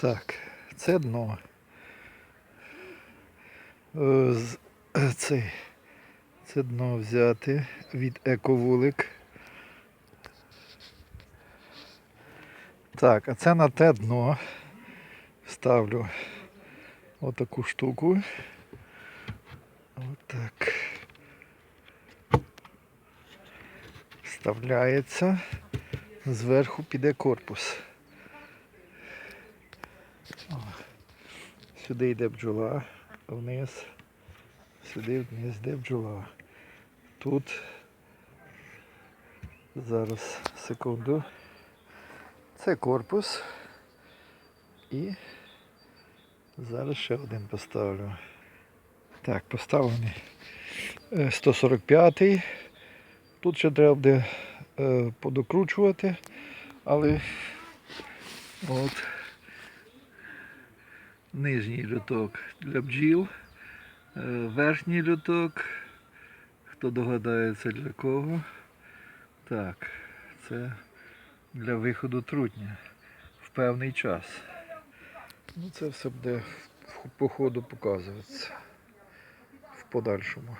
Так, це дно. Е, е, Цей, це дно взяти від ековулик. Так, а це на те дно ставлю отаку штуку. Отак. Вставляється. Зверху піде корпус. Сюди йде бджола, вниз. Сюди вниз йде бджола. Тут зараз секунду. Це корпус. І зараз ще один поставлю. Так, поставлений е, 145-й. Тут ще треба буде е, подокручувати, але от нижній люток для бджіл, е, верхній люток, хто догадається для кого. Так, це для виходу трутня в певний час. Ну, це все буде по ходу показуватися в подальшому.